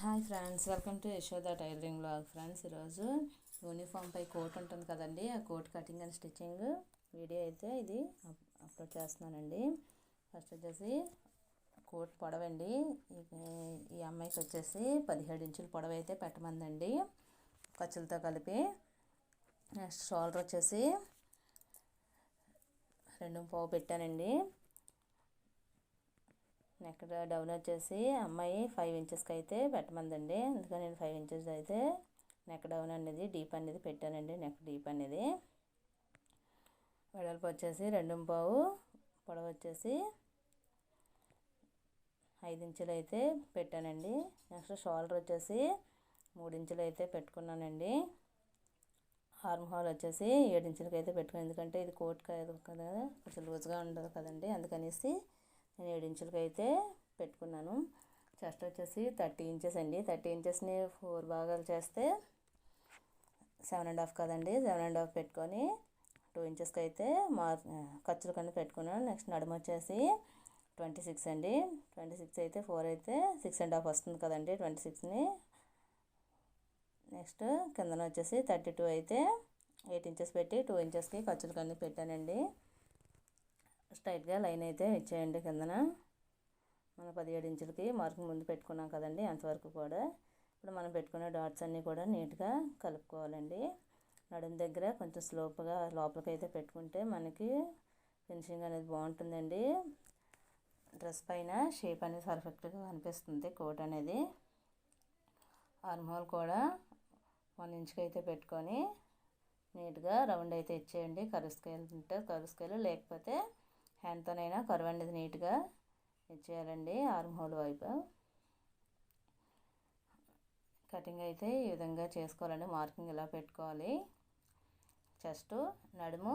Hi friends welcome to Yashoda tailoring blog friends. ఈరోజు uniform పై coat ఉంటుంది కదండి ఆ coat cutting and stitching video అయితే ఇది అప్- అప్లోడ్ చేస్తున్నానండి. ఫస్ట్ వచ్చేసి కోట్ పొడవండి. ఈ- అమ్మాయికి వచ్చేసి పదిహేడు ఇంచుల పొడవ అయితే పెట్టమందండి ఖర్చులతో కలిపి. నెక్స్ట్ షోల్డర్ వచ్చేసి రెండు పావు పెట్టానండి. నెక్ డౌన్ వచ్చేసి అమ్మాయి ఫైవ్ ఇంచెస్కి అయితే పెట్టమందండి. అందుకని నేను ఫైవ్ ఇంచెస్ అయితే నెక్ డౌన్ అనేది డీప్ అనేది పెట్టానండి. నెక్ డీప్ అనేది. వెడల్పు వచ్చేసి రెండు పావు పొడవు వచ్చేసి ఐదు ఇంచులు అయితే పెట్టానండి. నెక్స్ట్ షోల్డర్ వచ్చేసి మూడు ఇంచులు అయితే పెట్టుకున్నానండి. హార్మ్ హాల్ వచ్చేసి ఏడు ఇంచులకి అయితే పెట్టుకున్నాను. ఎందుకంటే ఇది కోట్ కాదు కదా కొంచెం లూజ్గా ఉండదు కదండి. అందుకనేసి నేను ఏడు ఇంచులకి అయితే పెట్టుకున్నాను. చెస్ట్ వచ్చేసి థర్టీ ఇంచెస్ అండి. థర్టీ ఇంచెస్ని ఫోర్ భాగాలు చేస్తే సెవెన్ అండ్ హాఫ్ కదండి. సెవెన్ అండ్ హాఫ్ పెట్టుకొని టూ ఇంచెస్కి అయితే మా ఖర్చులు కన్నా పెట్టుకున్నాను. నెక్స్ట్ నడుము వచ్చేసి ట్వంటీ సిక్స్ అండి. ట్వంటీ సిక్స్ అయితే ఫోర్ అయితే సిక్స్ అండ్ హాఫ్ వస్తుంది కదండి. ట్వంటీ సిక్స్ని నెక్స్ట్ కిందన వచ్చేసి థర్టీ టూ అయితే ఎయిట్ ఇంచెస్ పెట్టి టూ ఇంచెస్కి ఖర్చులు కన్నీ పెట్టానండి. స్ట్రైట్గా లైన్ అయితే ఇచ్చేయండి కిందన. మనం పదిహేడు ఇంచులకి మార్కింగ్ ముందు పెట్టుకున్నాం కదండి అంతవరకు కూడా. ఇప్పుడు మనం పెట్టుకున్న డాట్స్ అన్నీ కూడా నీట్గా కలుపుకోవాలండి. నడుము దగ్గర కొంచెం స్లోప్గా లోపలికి అయితే పెట్టుకుంటే మనకి ఫినిషింగ్ అనేది బాగుంటుందండి. డ్రెస్ పైన షేప్ అనేది పర్ఫెక్ట్గా అనిపిస్తుంది కోట్ అనేది. ఆర్మ్ కూడా వన్ ఇంచ్కి అయితే పెట్టుకొని నీట్గా రౌండ్ అయితే ఇచ్చేయండి. కరుసుకెళ్ళి ఉంటే కరుసుకెళ్ళి లేకపోతే హ్యాండ్తోనైనా కరువు అనేది నీట్గా ఇచ్చేయాలండి ఆర్మ్ హోల్ వైపు. కటింగ్ అయితే ఈ విధంగా చేసుకోవాలండి. మార్కింగ్ ఇలా పెట్టుకోవాలి? చెస్ట్ నడుము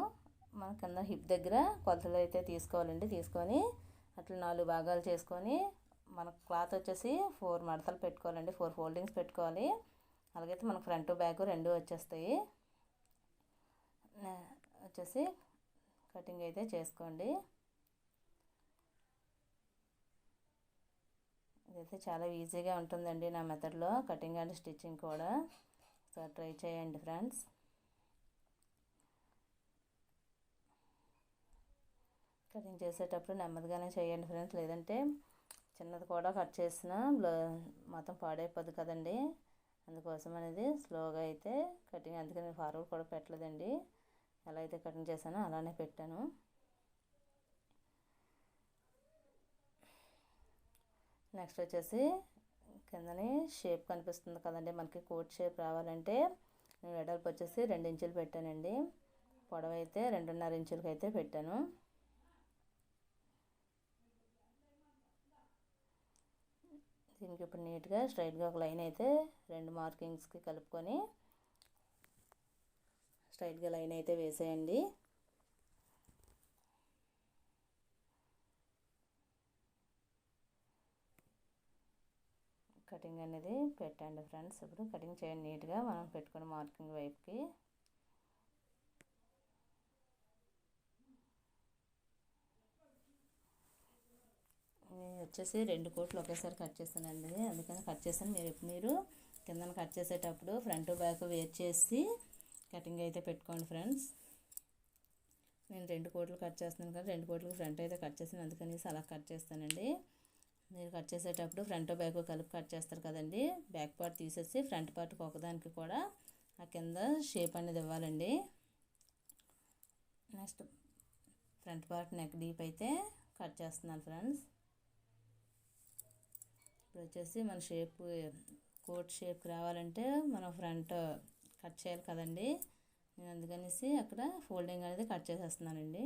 మన కింద హిప్ దగ్గర కొలతలు అయితే తీసుకోవాలండి. తీసుకొని అట్లా నాలుగు భాగాలు చేసుకొని మన క్లాత్ వచ్చేసి ఫోర్ మడతలు పెట్టుకోవాలండి. ఫోర్ ఫోల్డింగ్స్ పెట్టుకోవాలి. అలాగైతే మనకు ఫ్రంట్ బ్యాక్ రెండు వచ్చేస్తాయి. వచ్చేసి కటింగ్ అయితే చేసుకోండి. ఇదైతే చాలా ఈజీగా ఉంటుందండి నా మెథడ్లో. కటింగ్ అండ్ స్టిచ్చింగ్ కూడా. సో ట్రై చేయండి ఫ్రెండ్స్. కటింగ్ చేసేటప్పుడు నెమ్మదిగానే చేయండి ఫ్రెండ్స్. లేదంటే చిన్నది కూడా కట్ చేసిన మొత్తం పాడైపోద్ది కదండి. అందుకోసం అనేది స్లోగా అయితే కటింగ్ అందుకని నేను ఫార్వర్డ్ కూడా పెట్టలేదండి. ఎలా అయితే కటింగ్ చేశానో అలానే పెట్టాను. నెక్స్ట్ వచ్చేసి కిందని షేప్ కనిపిస్తుంది కదండి. మనకి కోట్ షేప్ రావాలంటే నేను వెడల్పు వచ్చేసి రెండు ఇంచులు పెట్టానండి. పొడవైతే రెండున్నర ఇంచులకి అయితే పెట్టాను. దీనికి ఇప్పుడు నీట్గా స్ట్రైట్గా ఒక లైన్ అయితే రెండు మార్కింగ్స్కి కలుపుకొని స్ట్రైట్గా లైన్ అయితే వేసేయండి. కటింగ్ అనేది పెట్టండి ఫ్రెండ్స్. ఇప్పుడు కటింగ్ చేయండి నీట్గా. మనం పెట్టుకున్న మార్కింగ్ వైపుకి. నేను వచ్చేసి రెండు కోట్లు ఒకేసారి కట్ చేస్తానండి అందుకని కట్ చేస్తాను మీరు మీరు కిందన కట్ చేసేటప్పుడు ఫ్రంట్ బ్యాక్ వేర్ చేసి కటింగ్ అయితే పెట్టుకోండి ఫ్రెండ్స్. నేను రెండు కోట్లు కట్ చేస్తున్నాను కదా. రెండు కోట్లకు ఫ్రంట్ అయితే కట్ చేస్తాను అందుకని అలా కట్ చేస్తానండి. మీరు కట్ చేసేటప్పుడు ఫ్రంట్ బ్యాక్ కలిపి కట్ చేస్తారు కదండి. బ్యాక్ పార్ట్ తీసేసి ఫ్రంట్ పార్ట్కి ఒకదానికి కూడా ఆ కింద షేప్ అనేది ఇవ్వాలండి. Next front part neck deep అయితే కట్ చేస్తున్నాను ఫ్రెండ్స్. ఇప్పుడు వచ్చేసి మన షేప్ కోట్ షేప్కి రావాలంటే మనం ఫ్రంట్ కట్ చేయాలి కదండి. నేను అందుకనేసి అక్కడ ఫోల్డింగ్ అనేది కట్ చేసేస్తున్నానండి.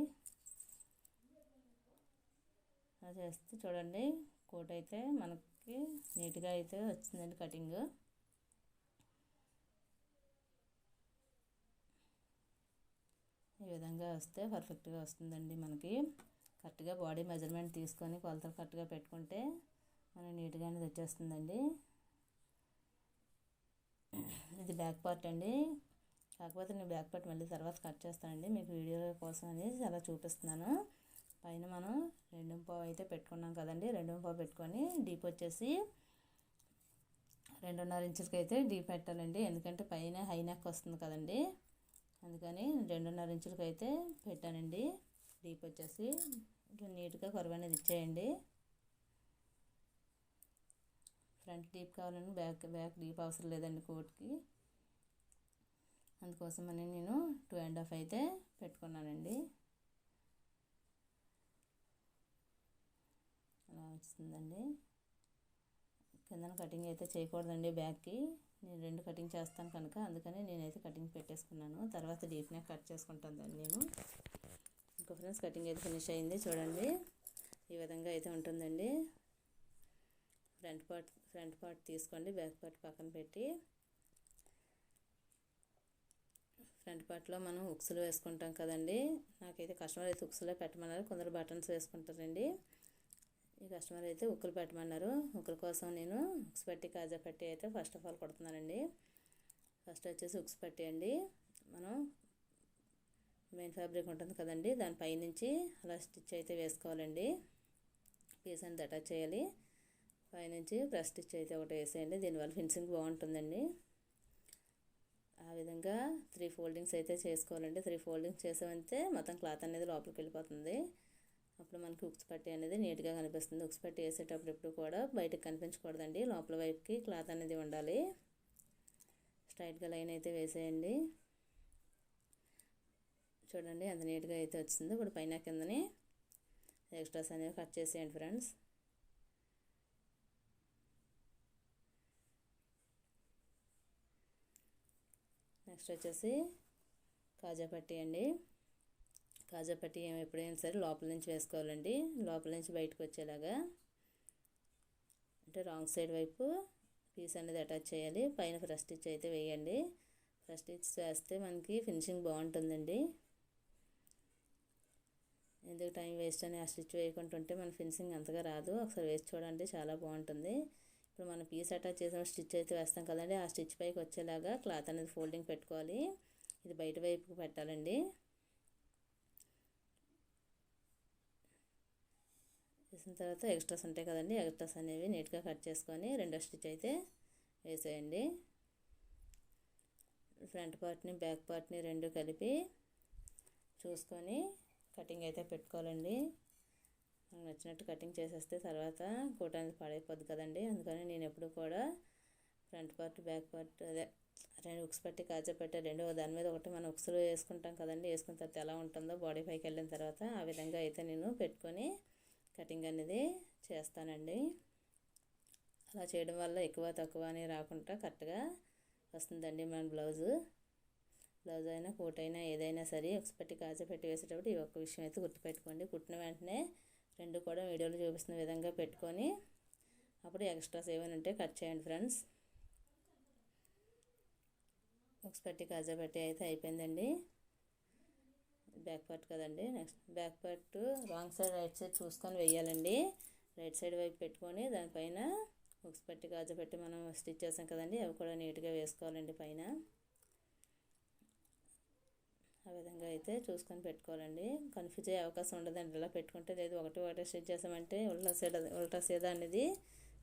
అలా చేస్తే చూడండి. కోట్ అయితే మనకి నీట్గా అయితే వచ్చిందండి కటింగ్. ఈ విధంగా వస్తే పర్ఫెక్ట్గా వస్తుందండి మనకి. కరెక్ట్గా బాడీ మెజర్మెంట్ తీసుకొని కొలతలు కరెక్ట్గా పెట్టుకుంటే మనకి నీట్గా అనేది వచ్చేస్తుందండి ఇది బ్యాక్ పార్ట్ అండి. కాకపోతే నేను బ్యాక్ పార్ట్ మళ్ళీ తర్వాత కట్ చేస్తానండి. మీకు వీడియో కోసం అనేది అలా చూపిస్తున్నాను. పైన మనం రెండు పావు అయితే పెట్టుకున్నాం కదండి. రెండు పావు పెట్టుకొని డీప్ వచ్చేసి రెండున్నర ఇంచులకి అయితే డీప్ పెట్టాలండి. ఎందుకంటే పైన హై నెక్ వస్తుంది కదండి. అందుకని రెండున్నర ఇంచులకి అయితే పెట్టానండి. డీప్ వచ్చేసి నీట్గా కొరవ అనేది ఇచ్చేయండి. ఫ్రంట్ డీప్ కావాలని బ్యాక్ బ్యాక్ డీప్ అవసరం లేదండి కోట్కి. అందుకోసమని నేను టూ అండ్ హాఫ్ అయితే పెట్టుకున్నానండి. అలా వస్తుందండి కిందన కటింగ్ అయితే చేయకూడదండి బ్యాక్కి. నేను రెండు కటింగ్ చేస్తాను కనుక అందుకని నేనైతే కటింగ్ పెట్టేసుకున్నాను. తర్వాత డీప్ నెక్ కట్ చేసుకుంటాను దాన్ని నేను. ఇంకా ఫ్రెండ్స్ కటింగ్ అయితే ఫినిష్ అయింది చూడండి. ఈ విధంగా అయితే ఉంటుందండి. ఫ్రంట్ పార్ట్ ఫ్రంట్ పార్ట్ తీసుకోండి బ్యాక్ పార్ట్ పక్కన పెట్టి. ఫ్రంట్ పార్ట్లో మనం ఉక్సులు వేసుకుంటాం కదండి. నాకైతే కస్టమర్ అయితే ఉక్సులే పెట్టమన్నారు. కొందరు బటన్స్ వేసుకుంటారండి. ఈ కస్టమర్ అయితే ఉక్కులు పెట్టమన్నారు. ఉక్కుల కోసం నేను ఉక్స్ పట్టి కాజా పట్టి అయితే ఫస్ట్ ఆఫ్ ఆల్ కొడుతున్నానండి. ఫస్ట్ వచ్చేసి ఉక్స్ పట్టి అండి. మనం మెయిన్ ఫ్యాబ్రిక్ ఉంటుంది కదండి దాని పైనుంచి అలా స్టిచ్ అయితే వేసుకోవాలండి. పీస్ అనేది అటాచ్ చేయాలి. పైనుంచి ప్రెస్ స్టిచ్ అయితే ఒకటి వేసేయండి దీనివల్ల ఫినిషింగ్ బాగుంటుందండి. ఆ విధంగా త్రీ ఫోల్డింగ్స్ అయితే చేసుకోవాలండి. త్రీ ఫోల్డింగ్స్ చేసామంటే మొత్తం క్లాత్ అనేది లోపలికి వెళ్ళిపోతుంది. అప్పుడు మనకి ఉక్స్ పట్టి అనేది నీట్గా కనిపిస్తుంది. ఉక్స్ పట్టి వేసేటప్పుడు ఎప్పుడు కూడా బయటకు కనిపించకూడదండి. లోపల వైపుకి క్లాత్ అనేది ఉండాలి. స్ట్రైట్గా లైన్ అయితే వేసేయండి. చూడండి ఎంత నీట్గా అయితే వచ్చిందో. ఇప్పుడు పైన కిందని ఎక్స్ట్రాస్ అనేవి కట్ చేసేయండి ఫ్రెండ్స్. నెక్స్ట్ వచ్చేసి కాజా పట్టి అండి. కాజా పట్టి ఎప్పుడైనా సరే లోపల నుంచి వేసుకోవాలండి. లోపల నుంచి బయటకు వచ్చేలాగా అంటే రాంగ్ సైడ్ వైపు పీస్ అనేది అటాచ్ చేయాలి. పైన ఫ్రెష్ స్టిచ్ అయితే వేయండి. ఫ్రెష్ స్టిచ్ వేస్తే మనకి ఫినిషింగ్ బాగుంటుందండి. ఎందుకు టైం వేస్ట్ అని ఆ స్టిచ్ వేయకుండా ఉంటే మన ఫినిషింగ్ అంతగా రాదు. ఒకసారి వేసి చూడండి చాలా బాగుంటుంది. ఇప్పుడు మనం పీస్ అటాచ్ చేసిన స్టిచ్ అయితే వేస్తాం కదండి ఆ స్టిచ్ పైకి వచ్చేలాగా క్లాత్ అనేది ఫోల్డింగ్ పెట్టుకోవాలి. ఇది బయట వైపుకి పెట్టాలండి. వేసిన తర్వాత ఎక్స్ట్రాస్ ఉంటాయి కదండి ఎక్స్ట్రాస్ అనేవి నీట్గా కట్ చేసుకొని రెండో స్టిచ్ అయితే వేసేయండి. ఫ్రంట్ పార్ట్ని బ్యాక్ పార్ట్ని రెండు కలిపి చూసుకొని కటింగ్ అయితే పెట్టుకోవాలండి. మనకు నచ్చినట్టు కటింగ్ చేసేస్తే తర్వాత కూటానికి పాడైపోద్ది కదండి అందుకని నేను ఎప్పుడు కూడా ఫ్రంట్ పార్ట్ బ్యాక్ పార్ట్ అదే రెండు ఉక్స్ పెట్టి కాజా పెట్టి రెండు దాని మీద ఒకటి మనం ఉక్సులు వేసుకుంటాం కదండి వేసుకున్న తర్వాత ఎలా ఉంటుందో బాడీ పైకి వెళ్ళిన తర్వాత ఆ విధంగా అయితే నేను పెట్టుకొని కటింగ్ అనేది చేస్తానండి. అలా చేయడం వల్ల ఎక్కువ తక్కువ అని రాకుండా కరెక్ట్గా వస్తుందండి మన బ్లౌజు. బ్లౌజ్ అయినా కోట్ అయినా ఏదైనా సరే పెట్టి కాజా పెట్టి వేసేటప్పుడు ఈ ఒక్క విషయం అయితే గుర్తుపెట్టుకోండి. కుట్టిన వెంటనే రెండు కూడా వీడియోలో చూపిస్తున్న విధంగా పెట్టుకొని అప్పుడు ఎక్స్ట్రాస్ ఏమైనా ఉంటే కట్ చేయండి ఫ్రెండ్స్. ఎక్స్పెట్టి కాజా పెట్టి అయితే అయిపోయిందండి. బ్యాక్ పార్ట్ కదండి. Next back part wrong side right side చూసుకొని వేయాలండి. రైట్ సైడ్ వైపు పెట్టుకొని దానిపైన ఉక్స్ పెట్టి గాజు పెట్టి మనం స్టిచ్ చేసాం కదండి. అవి కూడా నీట్గా వేసుకోవాలండి పైన. ఆ విధంగా అయితే చూసుకొని పెట్టుకోవాలండి. కన్ఫ్యూజ్ అయ్యే అవకాశం ఉండదండి. ఇలా పెట్టుకుంటే లేదు. ఒకటి ఒకటి స్టిచ్ చేసామంటే ఉల్టా సీద ఉల్టా సీద అనేది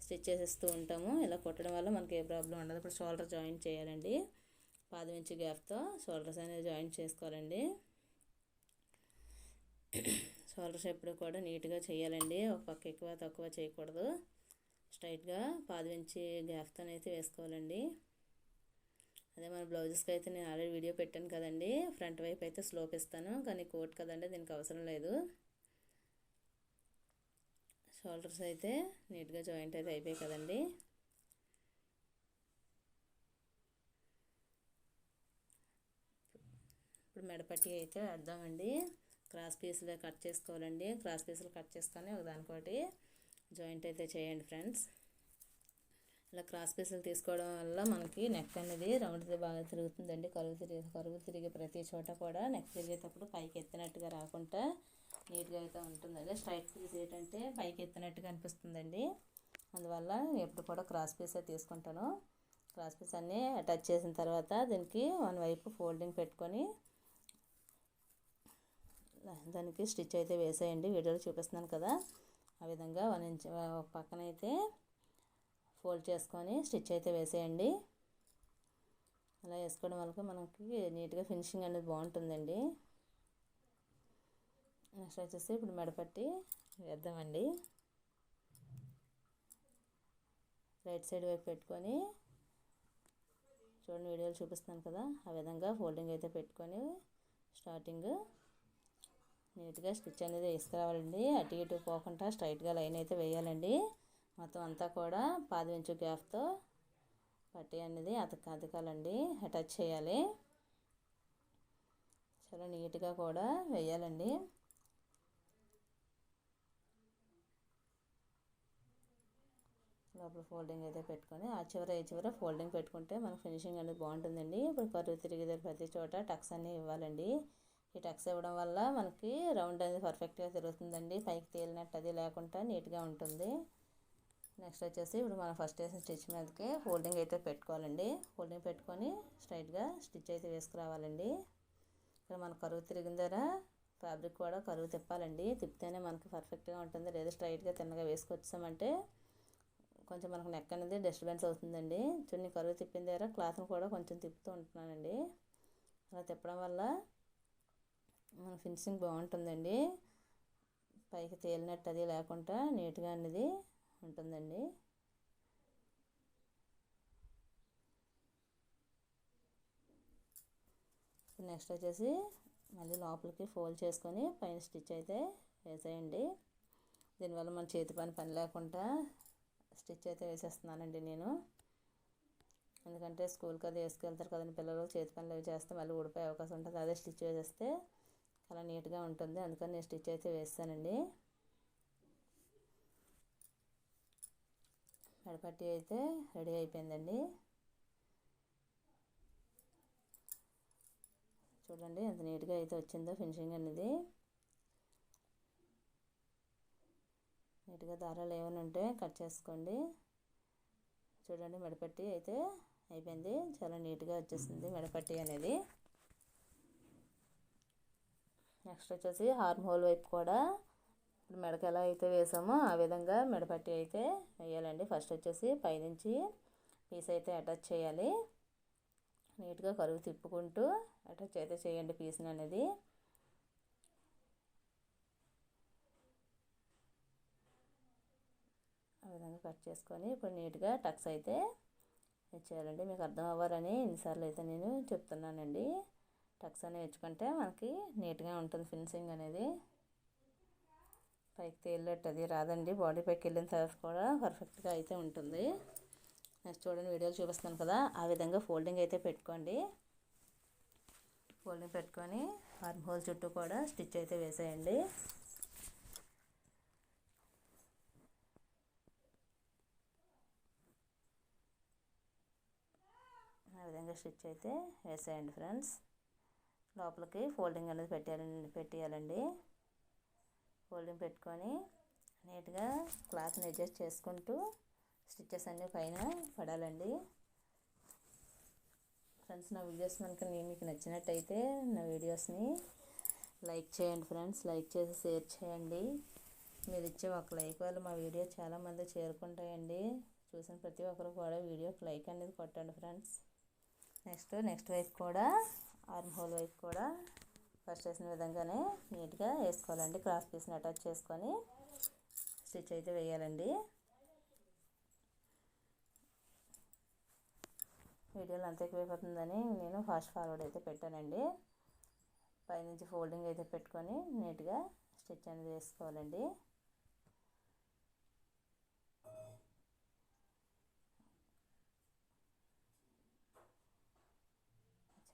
స్టిచ్ చేసేస్తూ ఉంటాము. ఇలా కొట్టడం వల్ల మనకి ఏ ప్రాబ్లం ఉండదు. ఇప్పుడు షోల్డర్ జాయింట్ చేయాలండి. పాదవించి గ్యాప్తో షోల్డర్స్ అనేది జాయింట్ చేసుకోవాలండి. షోల్డర్స్ ఎప్పుడు కూడా నీట్గా చేయాలండి. ఒక పక్క ఎక్కువ తక్కువ చేయకూడదు. స్ట్రైట్గా పాదం ఇంచి అయితే వేసుకోవాలండి. అదే మన బ్లౌజెస్కి అయితే నేను ఆల్రెడీ వీడియో పెట్టాను కదండి. ఫ్రంట్ వైపు అయితే స్లోప్ ఇస్తాను. కానీ కోట్ కదండి దీనికి అవసరం లేదు. షోల్డర్స్ అయితే నీట్గా జాయింట్ అయితే అయిపోయాయి కదండి. ఇప్పుడు మెడపట్టి అయితే వేద్దామండి. క్రాస్ పీస్గా కట్ చేసుకోవాలండి. క్రాస్ పీసులు కట్ చేసుకొని ఒకదానికోటి జాయింట్ అయితే చేయండి ఫ్రెండ్స్. ఇలా క్రాస్ పీసులు తీసుకోవడం వల్ల మనకి నెక్ అనేది రౌండ్ బాగా తిరుగుతుందండి. కరువు తిరిగి కరువు తిరిగే ప్రతి చోట కూడా నెక్ తిరిగేటప్పుడు పైకి ఎత్తినట్టుగా రాకుండా నీట్గా అయితే ఉంటుందండి. స్ట్రైట్ పీస్ ఏంటంటే పైకి ఎత్తినట్టుగా అనిపిస్తుందండి. అందువల్ల ఎప్పుడు కూడా క్రాస్ పీసే తీసుకుంటాను. క్రాస్ పీస్ అన్నీ అటాచ్ చేసిన తర్వాత దీనికి వన్ వైపు ఫోల్డింగ్ పెట్టుకొని దానికి స్టిచ్ అయితే వేసేయండి. వీడియోలో చూపిస్తున్నాను కదా. ఆ విధంగా వన్ ఇంచ్ పక్కన అయితే ఫోల్డ్ చేసుకొని స్టిచ్ అయితే వేసేయండి. అలా వేసుకోవడం వల్ల మనకి నీట్గా ఫినిషింగ్ అనేది బాగుంటుందండి. నెక్స్ట్ వచ్చేసి ఇప్పుడు మెడపట్టి వేద్దామండి. రైట్ సైడ్ వైపు పెట్టుకొని చూడండి వీడియోలు చూపిస్తున్నాను కదా. ఆ విధంగా ఫోల్డింగ్ అయితే పెట్టుకొని స్టార్టింగ్ నీట్గా స్టిచ్ అనేది వేసుకురావాలండి. అటు ఇటు పోకుండా స్ట్రైట్గా లైన్ అయితే వేయాలండి. మొత్తం అంతా కూడా పాది గ్యాప్తో పట్టి అనేది అతక అతకాలండి. అటాచ్ చేయాలి. చాలా నీట్గా కూడా వేయాలండి. లోపల ఫోల్డింగ్ అయితే పెట్టుకొని ఆ చివర ఈ చివర ఫోల్డింగ్ పెట్టుకుంటే మనకు ఫినిషింగ్ అనేది బాగుంటుందండి. ఇప్పుడు కరువు తిరిగితే ప్రతి చోట టక్స్ అన్నీ ఇవ్వాలండి. ఈ టక్స్ ఇవ్వడం వల్ల మనకి రౌండ్ అనేది పర్ఫెక్ట్గా తిరుగుతుందండి. పైకి తేలినట్టు అది లేకుండా నీట్గా ఉంటుంది. నెక్స్ట్ వచ్చేసి ఇప్పుడు మనం ఫస్ట్ వేసిన స్టిచ్ మీదకి ఫోల్డింగ్ అయితే పెట్టుకోవాలండి. ఫోల్డింగ్ పెట్టుకొని స్ట్రైట్గా స్టిచ్ అయితే వేసుకురావాలండి. ఇక్కడ మన కరువు తిరిగిన దగ్గర ఫ్యాబ్రిక్ కూడా కరువు తిప్పాలండి. తిప్పితేనే మనకి పర్ఫెక్ట్గా ఉంటుంది. లేదా స్ట్రైట్గా తిన్నగా వేసుకొచ్చామంటే కొంచెం మనకు నెక్ అనేది డిస్టర్బెన్స్ అవుతుందండి. చున్నీ కరువు తిప్పిన దగ్గర క్లాత్ని కూడా కొంచెం తిప్పుతూ ఉంటున్నానండి. అలా తిప్పడం వల్ల మన ఫినిషింగ్ బాగుంటుందండి. పైకి తేలినట్టు అది లేకుండా నీట్గా అనేది ఉంటుందండి. నెక్స్ట్ వచ్చేసి మళ్ళీ లోపలికి ఫోల్డ్ చేసుకొని పైన స్టిచ్ అయితే వేసేయండి. దీనివల్ల మన చేతి పని పని లేకుండా స్టిచ్ అయితే వేసేస్తున్నానండి నేను. ఎందుకంటే స్కూల్కి అది వేసుకెళ్తారు కదండి పిల్లలు చేతి పనులు అవి చేస్తే మళ్ళీ ఊడిపోయే అవకాశం ఉంటుంది. అదే స్టిచ్ వేసేస్తే చాలా నీట్గా ఉంటుంది. అందుకని నేను స్టిచ్ అయితే వేస్తానండి. మెడపట్టి అయితే రెడీ అయిపోయిందండి. చూడండి ఎంత నీట్గా అయితే వచ్చిందో ఫినిషింగ్ అనేది. నీట్గా దారాలు ఏమైనా ఉంటే కట్ చేసుకోండి. చూడండి మెడపట్టి అయితే అయిపోయింది. చాలా నీట్గా వచ్చేసింది మెడపట్టి అనేది. నెక్స్ట్ వచ్చేసి హార్మ్ హోల్ వైపు కూడా ఇప్పుడు మెడక ఎలా అయితే వేసామో ఆ విధంగా మెడపట్టి అయితే వేయాలండి. ఫస్ట్ వచ్చేసి పైనుంచి పీస్ అయితే అటాచ్ చేయాలి. నీట్గా కరువు తిప్పుకుంటూ అటాచ్ అయితే చేయండి పీస్ని అనేది. ఆ విధంగా కట్ చేసుకొని ఇప్పుడు నీట్గా టక్స్ అయితే ఇచ్చేయాలండి. మీకు అర్థం అవ్వాలని ఎన్నిసార్లు అయితే నేను చెప్తున్నానండి. టక్స్ అనేవి ఇచ్చుకుంటే మనకి నీట్గా ఉంటుంది ఫినిషింగ్ అనేది. పైకి తేలినట్టు అది రాదండి. బాడీ పైకి వెళ్ళిన తర్వాత కూడా పర్ఫెక్ట్గా అయితే ఉంటుంది. నెక్స్ట్ చూడండి వీడియోలు చూపిస్తాను కదా. ఆ విధంగా ఫోల్డింగ్ అయితే పెట్టుకోండి. ఫోల్డింగ్ పెట్టుకొని ఆర్మ్ హోల్ చుట్టూ కూడా స్టిచ్ అయితే వేసేయండి. ఆ విధంగా స్టిచ్ అయితే వేసేయండి ఫ్రెండ్స్. లోపలికి ఫోల్డింగ్ అనేది పెట్టాలండి పెట్టేయాలండి. ఫోల్డింగ్ పెట్టుకొని నీట్గా క్లాత్ని అడ్జస్ట్ చేసుకుంటూ స్టిచ్చెస్ అన్నీ పైన పడాలండి. ఫ్రెండ్స్ నా వీడియోస్ కనుక మీకు నచ్చినట్టయితే నా వీడియోస్ని లైక్ చేయండి ఫ్రెండ్స్. లైక్ చేసి షేర్ చేయండి. మీరు ఇచ్చే ఒక లైక్ వల్ల మా వీడియో చాలామంది చేరుకుంటాయండి. చూసిన ప్రతి ఒక్కరు కూడా వీడియోకి లైక్ అనేది కొట్టండి ఫ్రెండ్స్. నెక్స్ట్ నెక్స్ట్ వైపు కూడా ఆర్మ్ హోల్ వైపు కూడా ఫస్ట్ వేసిన విధంగానే నీట్గా వేసుకోవాలండి. క్రాస్ పీస్ని అటాచ్ చేసుకొని స్టిచ్ అయితే వేయాలండి. వీడియోలో అంత ఎక్కువైపోతుందని నేను ఫాస్ట్ ఫార్వర్డ్ అయితే పెట్టానండి. పైనుంచి ఫోల్డింగ్ అయితే పెట్టుకొని నీట్గా స్టిచ్ అనేది వేసుకోవాలండి.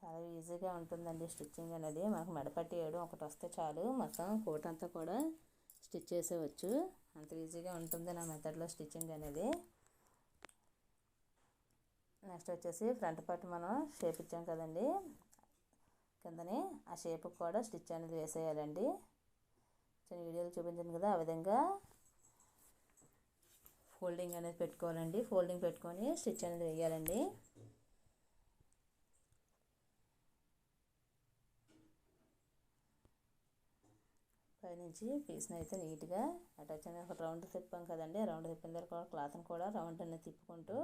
చాలా ఈజీగా ఉంటుందండి స్టిచ్చింగ్ అనేది. మనకు మెడపట్టి వేయడం ఒకటి వస్తే చాలు. మొత్తం కోట్ అంతా కూడా స్టిచ్ చేసేవచ్చు. అంత ఈజీగా ఉంటుంది నా మెథడ్లో స్టిచ్చింగ్ అనేది. నెక్స్ట్ వచ్చేసి ఫ్రంట్ పార్ట్ మనం షేప్ ఇచ్చాం కదండి. కిందనే ఆ షేప్ కూడా స్టిచ్ అనేది వేసేయాలండి. చిన్న వీడియోలు చూపించాను కదా ఆ విధంగా ఫోల్డింగ్ అనేది పెట్టుకోవాలండి. ఫోల్డింగ్ పెట్టుకొని స్టిచ్ అనేది వేయాలండి. పైనుంచి పీస్ని అయితే నీట్గా అటాచ్ అనేది ఒక రౌండ్ తిప్పాం కదండి రౌండ్ తిప్పిన తర్వాత క్లాత్ని కూడా రౌండ్ అనేది తిప్పుకుంటూ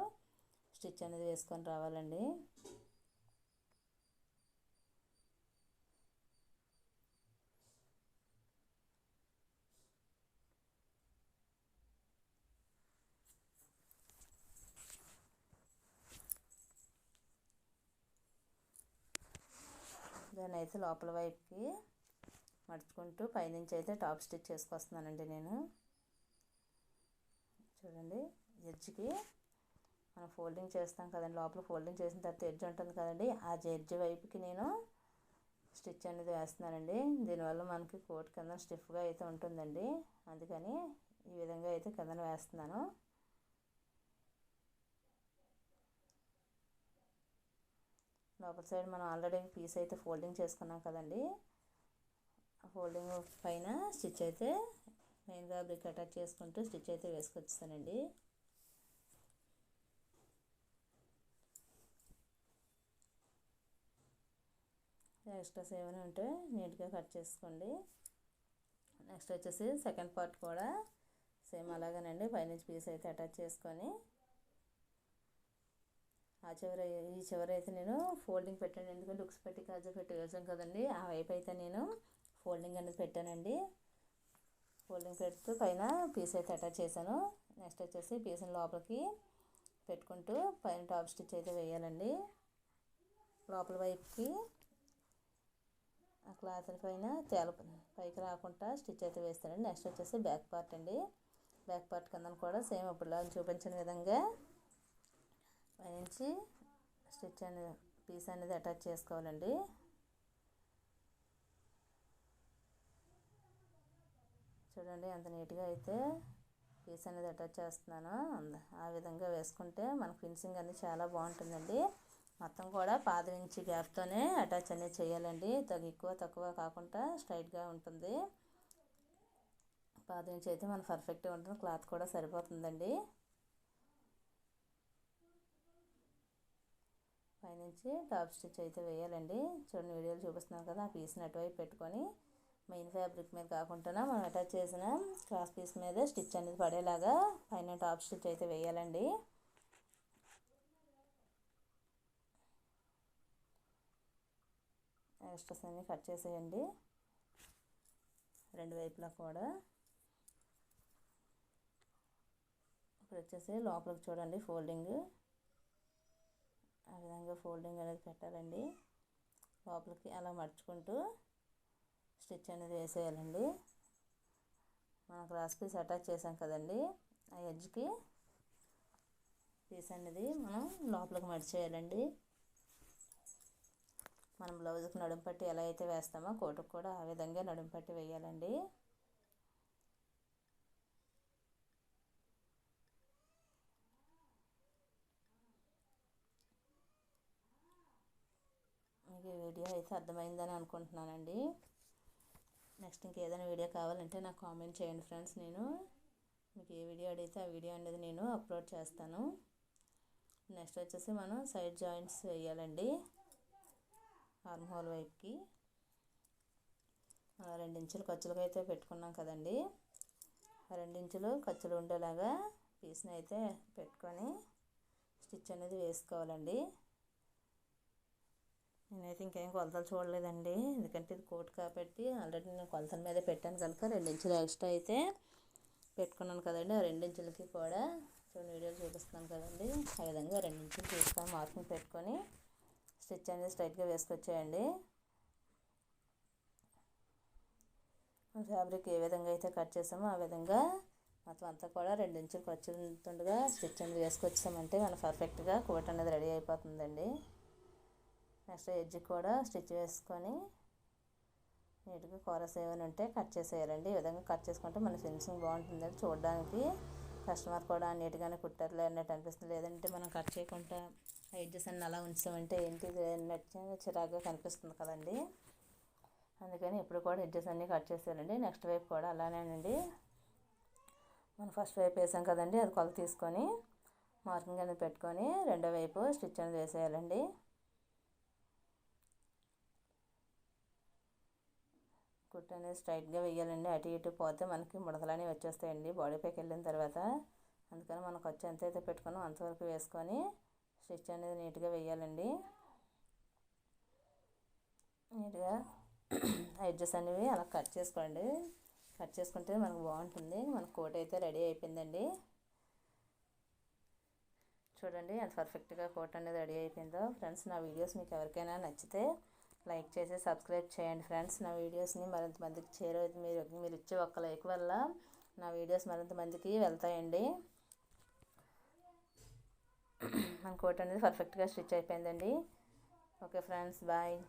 స్టిచ్ అనేది వేసుకొని రావాలండి. దాన్ని అయితే లోపల వైపుకి మడుచుకుంటూ పైనుంచి అయితే టాప్ స్టిచ్ చేసుకొస్తున్నానండి నేను. చూడండి ఎడ్జ్కి మనం ఫోల్డింగ్ చేస్తాం కదండి లోపల ఫోల్డింగ్ చేసిన తర్వాత ఎడ్జ్ ఉంటుంది కదండి ఆ ఎడ్జ్ వైపుకి నేను స్టిచ్ అనేది వేస్తున్నానండి. దీనివల్ల మనకి కోట్ కింద స్టిఫ్గా అయితే ఉంటుందండి. అందుకని ఈ విధంగా అయితే కిందన వేస్తున్నాను. లోపల సైడ్ మనం ఆల్రెడీ పీస్ అయితే ఫోల్డింగ్ చేసుకున్నాం కదండి. ఫోల్డింగ్ పైన స్టిచ్ అయితే మెయిన్ ఫ్యాబ్రిక్ అటాచ్ చేసుకుంటూ స్టిచ్ అయితే వేసుకొచ్చానండి ఎక్స్ట్రాస్ ఏమైనా ఉంటే నీట్గా కట్ చేసుకోండి. నెక్స్ట్ వచ్చేసి సెకండ్ పార్ట్ కూడా సేమ్ అలాగేనండి. పైనుంచి పీస్ అయితే అటాచ్ చేసుకొని ఆ చివర ఈ చివర అయితే నేను ఫోల్డింగ్ పెట్టాను. ఎందుకంటే లుక్స్ పెట్టి కాజా పెట్టి వేసాం కదండి. ఆ వైపు అయితే నేను ఫోల్డింగ్ అనేది పెట్టానండి. ఫోల్డింగ్ పెడుతూ పైన పీస్ అయితే అటాచ్ చేశాను. నెక్స్ట్ వచ్చేసి పీస్ని లోపలికి పెట్టుకుంటూ పైన టాప్ స్టిచ్ అయితే వేయాలండి. లోపల వైపుకి ఆ క్లాత్ పైన తేల పైకి రాకుండా స్టిచ్ అయితే వేస్తానండి. నెక్స్ట్ వచ్చేసి బ్యాక్ పార్ట్ అండి. బ్యాక్ పార్ట్ కింద కూడా సేమ్ ఇప్పుడు చూపించిన విధంగా పైనుంచి స్టిచ్ అనేది పీస్ అనేది అటాచ్ చేసుకోవాలండి. చూడండి ఎంత నీట్గా అయితే పీస్ అనేది అటాచ్ చేస్తున్నాను ఆ విధంగా వేసుకుంటే మన ఫినిషింగ్ అనేది చాలా బాగుంటుందండి. మొత్తం కూడా పాదం ఇంచి గ్యాప్తోనే అటాచ్ అనేది చేయాలండి. తగ్గ ఎక్కువ తక్కువ కాకుండా స్ట్రైట్గా ఉంటుంది. పాదం ఇంచి అయితే మన పర్ఫెక్ట్గా ఉంటుంది క్లాత్ కూడా సరిపోతుందండి. పైనుంచి టాప్ స్టిచ్ అయితే వేయాలండి. చూడండి వీడియోలు చూపిస్తున్నాను కదా ఆ పీస్ని అటువైపు పెట్టుకొని మెయిన్ ఫ్యాబ్రిక్ మీద కాకుండా మనం అటాచ్ చేసిన క్రాస్ పీస్ మీద స్టిచ్ అనేది పడేలాగా పైన టాప్ స్టిచ్ అయితే వేయాలండి. ఎక్స్ట్రాస్ అన్ని కట్ చేసేయండి. రెండు వైపులా కూడా. ఇప్పుడు వచ్చేసి లోపలికి చూడండి ఫోల్డింగ్. ఆ విధంగా ఫోల్డింగ్ అనేది పెట్టాలండి. లోపలికి అలా మర్చుకుంటూ స్టిచ్ అనేది వేసేయాలండి. మనం క్రాస్ పీస్ అటాచ్ చేసాం కదండి ఆ ఎడ్జ్కి. పీస్ అనేది మనం లోపలికి మడిచేయాలండి మనం బ్లౌజ్కి నడుము పట్టి ఎలా అయితే వేస్తామో కోటుకు కూడా ఆ విధంగా నడుము పట్టి వేయాలండి. మీకు ఈ వీడియో అయితే అర్థమైందని అనుకుంటున్నానండి. నెక్స్ట్ ఇంకేదైనా వీడియో కావాలంటే నాకు కామెంట్ చేయండి ఫ్రెండ్స్. నేను మీకు ఏ వీడియో అడిగితే ఆ వీడియో అనేది నేను అప్లోడ్ చేస్తాను. నెక్స్ట్ వచ్చేసి మనం సైడ్ జాయింట్స్ వేయాలండి. ఆర్మ్ హోల్ వైపుకి. రెండించులు ఖర్చులకు అయితే పెట్టుకున్నాం కదండి. రెండించులు ఖర్చులు ఉండేలాగా పీస్ని అయితే పెట్టుకొని స్టిచ్ అనేది వేసుకోవాలండి. నేనైతే ఇంకేం కొలతలు చూడలేదండి. ఎందుకంటే ఇది కోట్ కాబట్టి ఆల్రెడీ నేను కొలతల మీద పెట్టాను కనుక రెండించులు ఎక్స్ట్రా అయితే పెట్టుకున్నాను కదండి. ఆ రెండించులకి కూడా చూడండి వీడియోలు చూపిస్తున్నాను కదండి. ఆ విధంగా రెండు ఇంచులు తీసుకొని మార్కింగ్ పెట్టుకొని స్టిచ్ అనేది స్ట్రైట్గా వేసుకొచ్చేయండి. ఫ్యాబ్రిక్ ఏ విధంగా అయితే కట్ చేసామో ఆ విధంగా మొత్తం అంతా కూడా రెండించులు వచ్చింటుండగా స్టిచ్ అనేది వేసుకొచ్చామంటే మన పర్ఫెక్ట్గా కోట్ అనేది రెడీ అయిపోతుందండి. నెక్స్ట్ ఎడ్జ్ కూడా స్టిచ్ వేసుకొని నీట్గా కోరస్ ఏమైనా ఉంటే కట్ చేసేయాలండి. ఈ విధంగా కట్ చేసుకుంటే మన ఫినిషింగ్ బాగుంటుంది. చూడడానికి కస్టమర్ కూడా నీట్గానే కుట్టారులే అన్నట్టు అనిపిస్తుంది. లేదంటే మనం కట్ చేయకుండా ఎడ్జెస్ అన్ని అలా ఉంచామంటే ఏంటి అన్నట్టు చిరాగ్గా కనిపిస్తుంది కదండి. అందుకని ఇప్పుడు కూడా ఎడ్జెస్ అన్నీ కట్ చేసేయాలండి. నెక్స్ట్ వైపు కూడా అలానేనండి. మనం ఫస్ట్ వైపు వేసాం కదండి. అది కొలత తీసుకొని మార్కింగ్ అనేది పెట్టుకొని రెండో వైపు స్టిచ్ అనేది వేసేయాలండి. కుట్టు అనేది స్ట్రైట్గా వేయాలండి అటు ఇటు పోతే మనకి ముడతలని వచ్చేస్తాయండి. బాడీ పైకి వెళ్ళిన తర్వాత అందుకని మనం ఖర్చు ఎంత అయితే పెట్టుకున్నామో అంతవరకు వేసుకొని స్టిచ్ అనేది నీట్గా వేయాలండి నీట్గా ఎడ్జెస్ అనేవి అలా కట్ చేసుకోండి. కట్ చేసుకుంటే మనకు బాగుంటుంది. మన కోట్ అయితే రెడీ అయిపోయిందండి. చూడండి ఎంత పర్ఫెక్ట్గా కోట్ అనేది రెడీ అయిపోయిందో. ఫ్రెండ్స్ నా వీడియోస్ మీకు ఎవరికైనా నచ్చితే లైక్ చేసి సబ్స్క్రైబ్ చేయండి ఫ్రెండ్స్. నా వీడియోస్ని మరింత మందికి చేరవద్దు మీరు మీరు ఇచ్చే ఒక్క లైక్ వల్ల నా వీడియోస్ మరింత మందికి వెళ్తాయండి. మన కోట్ అనేది పర్ఫెక్ట్గా స్టిచ్ అయిపోయిందండి. Okay friends bye.